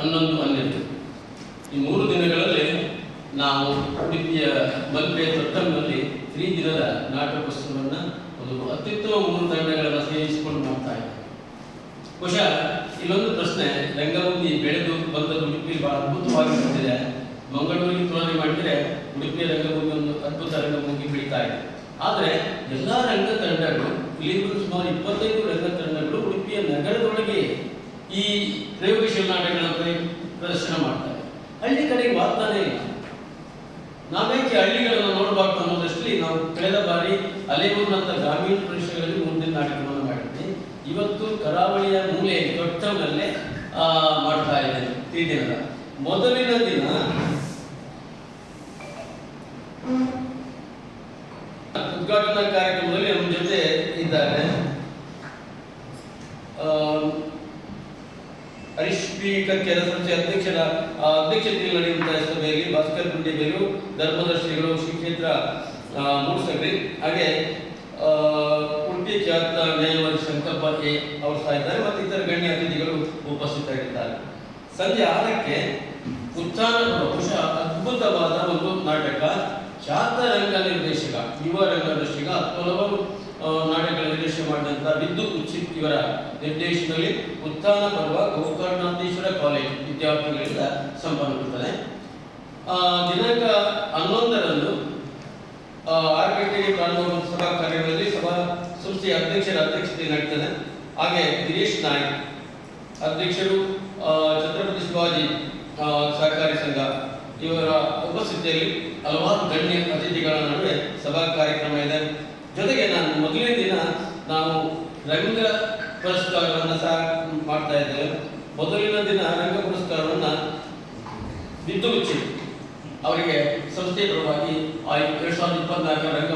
ಹನ್ನೊಂದು, ಹನ್ನೆರಡು. ಈ ಮೂರು ದಿನಗಳಲ್ಲಿ ನಾವು ಉಡುಪಿಯ ಮಲ್ಪೆ ತೊಟ್ಟಂನಲ್ಲಿ ತ್ರೀ ದಿನದ ನಾಟಕೋತ್ಸವವನ್ನು ಒಂದು ಅತ್ಯುತ್ತಮ ಮೂರು ತಂಡಗಳನ್ನು ಸೇರಿಸಿಕೊಂಡು ಮಾಡ್ತಾ ಇದ್ದೇವೆ ಬಹುಶಃ ಇಲ್ಲೊಂದು ಪ್ರಶ್ನೆ, ರಂಗಭೂಮಿ ಬೆಳೆದು ಬಂದದ್ದು ಉಡುಪಿ ಬಹಳ ಅದ್ಭುತವಾಗಿ ಬಂದಿದೆ. ಮಂಗಳೂರಿಗೆ ತುಲನೆ ಮಾಡಿದರೆ ಉಡುಪಿಯ ರಂಗಭೂಮಿ ಒಂದು ಅದ್ಭುತ ರಂಗಭೂಮಿ ಬೆಳೀತಾ ಇದೆ. ಆದರೆ ಎಲ್ಲ ರಂಗ ತಂಡಗಳು ಇಲ್ಲಿ ಸುಮಾರು ಇಪ್ಪತ್ತೈದು ರಂಗ ತಂಡಗಳು ಉಡುಪಿಯ ನಗರದೊಳಗೆ ಈ ಪ್ರಯೋಗಶೀಲ ನಾಟಕಗಳನ್ನು ಪ್ರದರ್ಶನ ಮಾಡ್ತಾರೆ. ಹಳ್ಳಿ ಕಡೆಗೆ ಬರ್ತಾನೆ ಇಲ್ಲ. ನಾವೇಕೆ ಹಳ್ಳಿಗಳನ್ನು ನೋಡಬಾರ್ದು ಅನ್ನೋದಷ್ಟು ನಾವು ಕಳೆದ ಬಾರಿ ಅಲೆಯೂರಿನಂಥ ಗ್ರಾಮೀಣ ಪ್ರದೇಶಗಳಲ್ಲಿ ಮುಂದಿನ ನಾಟಕವನ್ನು ಮಾಡಿದ್ವಿ. ಇವತ್ತು ಕರಾವಳಿಯ ಮೂಲೆ ದೊಡ್ಡವನಲ್ಲೇ ಮಾಡ್ತಾ ಇದ್ದೇನೆ ಈ ದಿನದ ಮೊದಲಿನ ದಿನ ಉದ್ಘಾಟನಾ ಕಾರ್ಯಕ್ರಮದಲ್ಲಿ ನಮ್ಮ ಜೊತೆ ಇದ್ದಾರೆ. ಪಿ ಕಕ್ಕೇರ ಸಂಸ್ಥೆ ಅಧ್ಯಕ್ಷರ ಅಧ್ಯಕ್ಷತೆಯಲ್ಲಿ ನಡೆಯುವಂತಹ ಸಭೆಯಲ್ಲಿ ಭಾಸ್ಕರ್ ಗುಂಡಿಬೇರು ಧರ್ಮದರ್ಶಿಗಳು ಶ್ರೀಕ್ಷೇತ್ರ ಕ್ಷೇತ್ರ ಆ, ಹಾಗೆ ಉಡುಪಿ ಖ್ಯಾತ ನ್ಯಾಯವಾದಿ ಶಂಕರಪ್ಪ ಎ ಅವರು ಸಹ ಇದ್ದಾರೆ ಮತ್ತು ಇತರ ಗಣ್ಯ ಅತಿಥಿಗಳು ಉಪಸ್ಥಿತರಿದ್ದಾರೆ. ಸಂಜೆ ಆರಕ್ಕೆ ಪರ್ವ, ಬಹುಶಃ ಅದ್ಭುತವಾದ ಒಂದು ನಾಟಕ ಖ್ಯಾತ ರಂಗ ನಿರ್ದೇಶಕ ಯುವ ರಂಗ ನಿರ್ದೇಶಕ ಹಲವಾರು ಆ, ನಾಟಕಗಳ ನಿರ್ದೇಶನ ಮಾಡಿದಂಥ ಬಿಂದು ಉಚಿತ್ ಇವರ ನಿರ್ದೇಶನದಲ್ಲಿ ಉತ್ಥಾನ ಪರ್ವ ಗೋಕರ್ಣಾಂತೇಶ್ವರ ಕಾಲೇಜ್ ವಿದ್ಯಾರ್ಥಿಗಳಿಂದ ಸಂಪನ್ನಗೊಳ್ಳುತ್ತದೆ ದಿನಾಂಕ ಹನ್ನೊಂದರಂದು ಆರು ಗಂಟೆಗೆ ಪ್ರಾರಂಭ ಸಭಾ ಕಾರ್ಯಗಳಲ್ಲಿ ಸಭಾ ಸಂಸ್ಥೆಯ ಅಧ್ಯಕ್ಷರ ಅಧ್ಯಕ್ಷತೆ ನಡೀತದೆ. ಹಾಗೆ ದಿನೇಶ್ ನಾಯ್ಕ್ ಅಧ್ಯಕ್ಷರು ಛತ್ರಪತಿ ಶಿವಾಜಿ ಸಹಕಾರಿ ಸಂಘ ಇವರ ಉಪಸ್ಥಿತಿಯಲ್ಲಿ ಹಲವಾರು ಗಣ್ಯ ಅತಿಥಿಗಳ ನಡುವೆ ಸಭಾ ಕಾರ್ಯಕ್ರಮ ಇದೆ. ಜೊತೆಗೆ ಮೊದಲನೇ ದಿನ ನಾವು ರವೀಂದ್ರ ಪುರಸ್ಕಾರವನ್ನು ಸಹ ಮಾಡ್ತಾ ಇದ್ದೇವೆ. ಮೊದಲಿನ ದಿನ ರಂಗ ಪುರಸ್ಕಾರವನ್ನು ವಿದ್ಯುತ್ ಅವರಿಗೆ ಸಂಸ್ಥೆಯ ಪರವಾಗಿ ಎರಡು ಸಾವಿರದ ಇಪ್ಪತ್ನಾಲ್ಕರ ರಂಗ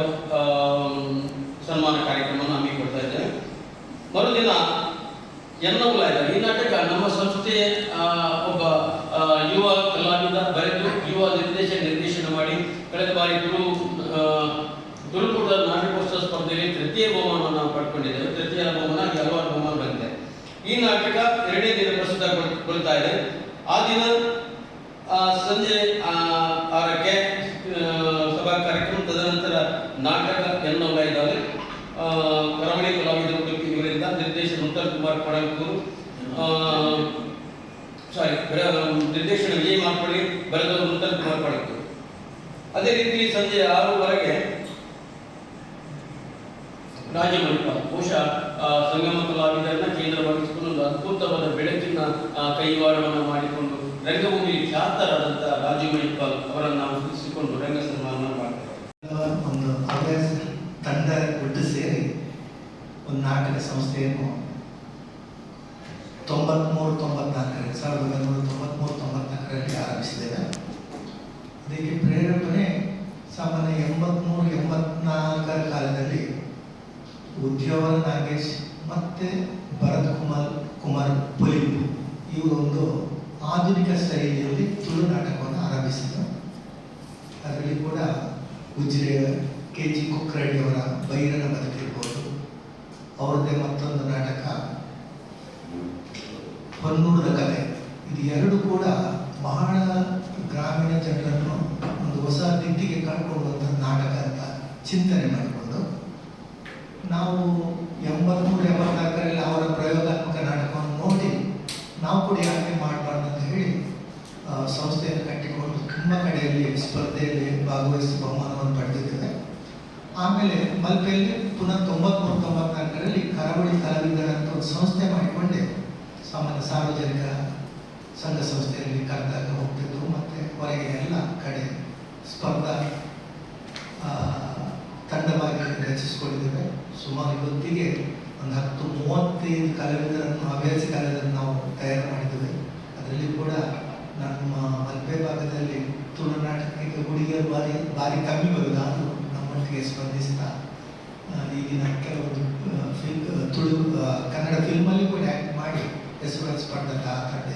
ಸನ್ಮಾನ ಕಾರ್ಯಕ್ರಮವನ್ನು ಹಮ್ಮಿಕೊಡ್ತಾ ಇದ್ದೇವೆ. ಮರುದಿನ ಎನ್ನವುಲಾಯ ಈ ನಾಟಕ ನಮ್ಮ ಸಂಸ್ಥೆಯ ಒಬ್ಬ ಯುವ ಕಲಾವಿದ ಬರೆದು ಯುವ ನಿರ್ದೇಶ ನಿರ್ದೇಶನ ಮಾಡಿ ಕಳೆದ ಬಾರಿ ಗುರು ಆ, ನಾಟಕ ಸ್ಪರ್ಧೆಯಲ್ಲಿ ತೃತೀಯ ಬಹುಮಾನವನ್ನು ನಾವು ಪಡ್ಕೊಂಡಿದ್ದೇವೆ ತೃತೀಯ ಬಹುಮಾನ ಹಲವಾರು ಬಹುಮಾನ ಬಂದಿದೆ ಈ ನಾಟಕ ಎರಡನೇ ದಿನ ಪ್ರಸ್ತುತಗೊಳ್ತಾ ಇದೆ ಆ ದಿನ ಸಂಜೆ ಆರಕ್ಕೆ ಸಭಾ ಕಾರ್ಯಕ್ರಮ ತದನಂತರ ನಾಟಕ ಎನ್ನವುಲಾಯದಲ್ಲಿ ಕರಾವಳಿ ಕಲಾವಿದರು ಇವರಿಂದ ನಿರ್ದೇಶನ ಉತ್ತರ ಕುಮಾರ್ ಕೊಡಗೂರು ಸಾರಿ ನಿರ್ದೇಶನ ವಿಜಯ್ ಮಾರ್ಪಡಿ ಬರೆದವರು ಉತ್ತರ ಕುಮಾರ್ ಕೊಡಗೂರು ಅದೇ ರೀತಿ ಸಂಜೆ ಆರೂವರೆಗೆ ರಾಜ್ಯ ಮಣಿಪಾಲ ಬಹುಶಃ ಸಂಗಮ ಕಲಾವಿದರನ್ನ ಕೇಂದ್ರವಾಗಿಸಿಕೊಂಡು ಅದ್ಭುತವಾದ ಬೆಳಕಿನ ಕೈವಾಡವನ್ನು ಮಾಡಿಕೊಂಡು ರಂಗಭೂಮಿ ಖ್ಯಾತರಾದಂತಹ ರಾಜು ಮಣಿಪಾಲ್ ಅವರನ್ನು ನಾವು ಗುರುತಿಸಿಕೊಂಡು ರಂಗ ಸನ್ಮಾನ ಒಂದು ಹವ್ಯಾಸ ತಂಡ ಒಟ್ಟು ಸೇರಿ ಒಂದು ನಾಟಕ ಸಂಸ್ಥೆಯನ್ನು ತೊಂಬತ್ಮೂರು, ತೊಂಬತ್ನಾಲ್ಕರಲ್ಲಿ, ಸಾವಿರದ ಒಂಬೈನೂರ ತೊಂಬತ್ಮೂರು, ತೊಂಬತ್ನಾಲ್ಕರಲ್ಲಿ ಆರಂಭಿಸಿದ್ದೇವೆ. ಅದಕ್ಕೆ ಪ್ರೇರೇಪಣೆ ಸಾಮಾನ್ಯ ಉದ್ಯೋಗ ನಾಗೇಶ್ ಮತ್ತು ಭರತ್ ಕುಮಾರ್ ಕುಮಾರ್ ಪುಲಿಪು ಇವರೊಂದು ಆಧುನಿಕ ಶೈಲಿಯಲ್ಲಿ ತುಳು ನಾಟಕವನ್ನು ಆರಂಭಿಸಿದರು. ಅದರಲ್ಲಿ ಕೂಡ ಉಜ್ರೆ ಕೆ ಜಿ ಕುಕ್ರಳ್ಳಿಯವರ ಬೈರನ ಬದುಕಿರ್ಬೋದು ಅವ್ರದ್ದೇ ಮತ್ತೊಂದು ನಾಟಕ, ಹೊನ್ನೂರದ ಕಲೆ. ಇದು ಎರಡು ಕೂಡ ಬಹಳ ಗ್ರಾಮೀಣ ಜನರನ್ನು ಒಂದು ಹೊಸ ದಿಕ್ಕಿಗೆ ಕಳ್ಕೊಳ್ಳುವಂಥ ನಾಟಕ ಅಂತ ಚಿಂತನೆ ಮಾಡಿಕೊಂಡು ನಾವು ಎಂಬತ್ಮೂರು ಎಂಬತ್ನಾಲ್ಕರಲ್ಲಿ ಅವರ ಪ್ರಯೋಗಾತ್ಮಕ ನಾಟಕವನ್ನು ನೋಡಿ ನಾವು ಕೂಡ ಯಾಕೆ ಮಾಡಬಾರ್ದು ಅಂತ ಹೇಳಿ ಸಂಸ್ಥೆಯನ್ನು ಕಟ್ಟಿಕೊಂಡು ತುಂಬ ಕಡೆಯಲ್ಲಿ ಸ್ಪರ್ಧೆಯಲ್ಲಿ ಭಾಗವಹಿಸಿ ಬಹುಮಾನವನ್ನು ಪಡೆದಿದ್ದೇವೆ. ಆಮೇಲೆ ಮಲ್ಪೆಯಲ್ಲಿ ಪುನಃ ತೊಂಬತ್ಮೂರು ತೊಂಬತ್ನಾಲ್ಕರಲ್ಲಿ ಕರಾವಳಿ ಕಲಾವಿದರ ಅಂತ ಒಂದು ಸಂಸ್ಥೆ ಮಾಡಿಕೊಂಡೆ. ಸಾಮಾನ್ಯ ಸಾರ್ವಜನಿಕ ಸಂಘ ಸಂಸ್ಥೆಯಲ್ಲಿ ಕರೆದಾಗ ಹೋಗ್ತಿದ್ರು ಮತ್ತು ಹೊರಗೆ ಎಲ್ಲ ಕಡೆ ಸ್ಪರ್ಧಾ ತಂಡವಾಗಿ ರಚಿಸಿಕೊಂಡಿದ್ದೇವೆ. ಸುಮಾರು ಇವತ್ತಿಗೆ ಒಂದು ಹತ್ತು ಮೂವತ್ತೈದು ಕಲಾವಿದರನ್ನು, ಹವ್ಯಾಸಿ ಕಲಾವಿದರನ್ನು ನಾವು ತಯಾರು ಮಾಡಿದ್ದೇವೆ. ಅದರಲ್ಲಿ ಕೂಡ ನಮ್ಮ ಮಲ್ಪೆ ಭಾಗದಲ್ಲಿ ತುಳು ನಾಟಕಕ್ಕೆ ಹುಡುಗಿಯರು ಬಾರಿ ಭಾರಿ ಕಮ್ಮಿ ಬರುವುದು. ಆದರೂ ನಮ್ಮೊಟ್ಟಿಗೆ ಸ್ಪಂದಿಸ್ತಾ ಈಗಿನ ಕೆಲವೊಂದು ಫಿಲ್ ತುಳು ಕನ್ನಡ ಫಿಲ್ಮಲ್ಲಿ ಕೂಡ ಆ್ಯಕ್ಟ್ ಮಾಡಿ ಹೆಸರು ಸ್ಪರ್ಧಕ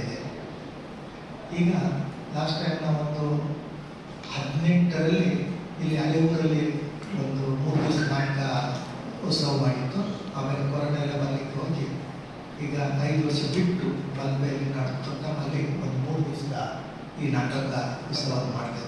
ಇದೆ. ಈಗ ಲಾಸ್ಟ್ ಟೈಮ್ ನಾವೊಂದು ಹದಿನೆಂಟರಲ್ಲಿ, ಇಲ್ಲಿ ಅಲೆಯೂರಲ್ಲಿ ಒಂದು ಮೂರು ದಿವಸ ನಾಟಕ ಉತ್ಸವ ಮಾಡಿತ್ತು ಆಮೇಲೆ ಕೊರೋನಾ ಎಲ್ಲ ಮನೆಗೆ ಹೋಗಿ ಈಗ ಐದು ವರ್ಷ ಬಿಟ್ಟು ಬಂದ ಮೇಲೆ ನಡ್ತು ನಮ್ಮಲ್ಲಿ ಒಂದು ಮೂರು ದಿವಸದ ಈ ನಾಟಕ ಉತ್ಸವ ಮಾಡ್ತಾ